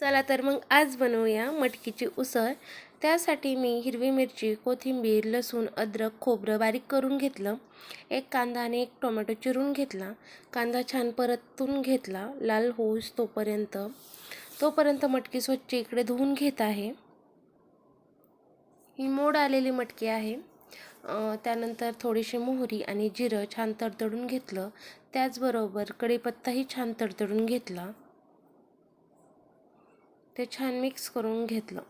चला तर मग आज बनवूया मटकीची उसळ. त्यासाठी मी हिरवी मिरची कोथिंबीर लसूण अद्रक खोबरं बारीक करून घेतलं. एक कांदा आणि एक टोमॅटो चिरून घेतला. कांदा छान परतून घेतला. लाल होऊस तोपर्यंत. तोपर्यंत मटकी स्वच्छ इकडे धुवून घेत आहे. ही मोड आलेली मटकी आहे. त्यानंतर थोडीशी मोहरी आणि जिरं छान तडतडून घेतलं. त्याचबरोबर कढीपत्ताही छान तडतडून घेतला. ते छान मिक्स करून घेतलं.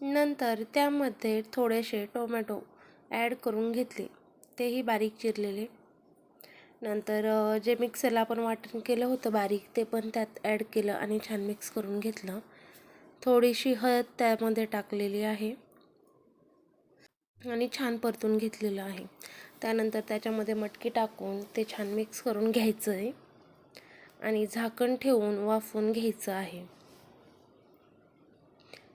नंतर त्यामध्ये थोडेसे टोमॅटो ॲड करून घेतले. तेही बारीक चिरलेले. नंतर जे मिक्सरला आपण वाटण केलं होतं बारीक ते पण त्यात ॲड केलं आणि छान मिक्स करून घेतलं. थोडीशी हळद त्यामध्ये टाकलेली आहे. आणि छान परतून घेतलेलं आहे. त्यानंतर त्याच्यामध्ये मटकी टाकून ते छान मिक्स करून घ्यायचं आहे आणि झाकण ठेवून वाफवून घ्यायचं आहे.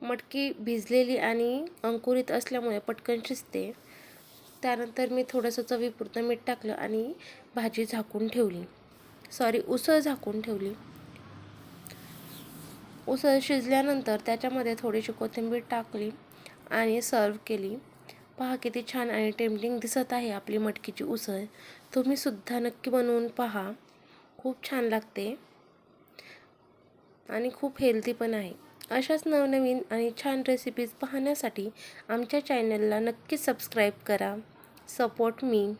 मटकी भिजलेली आणि अंकुरित असल्यामुळे पटकन शिजते. त्यानंतर मी थोडंसं चवीपुरतं मीठ टाकलं आणि भाजी झाकून ठेवली. सॉरी उसळ झाकून ठेवली. उसळ शिजल्यानंतर त्याच्यामध्ये थोडीशी कोथिंबीर टाकली आणि सर्व केली. पहा किती छान आणि टेम्पटिंग दिसत आहे आपली मटकीची उसळ. तुम्हीसुद्धा नक्की बनवून पहा. खूप छान लागते. आणि खूप हेल्दी पण आहे. अशाच नवनवीन आणि छान रेसिपीज पाहण्यासाठी आमच्या चॅनलला नक्की सबस्क्राईब करा. Support me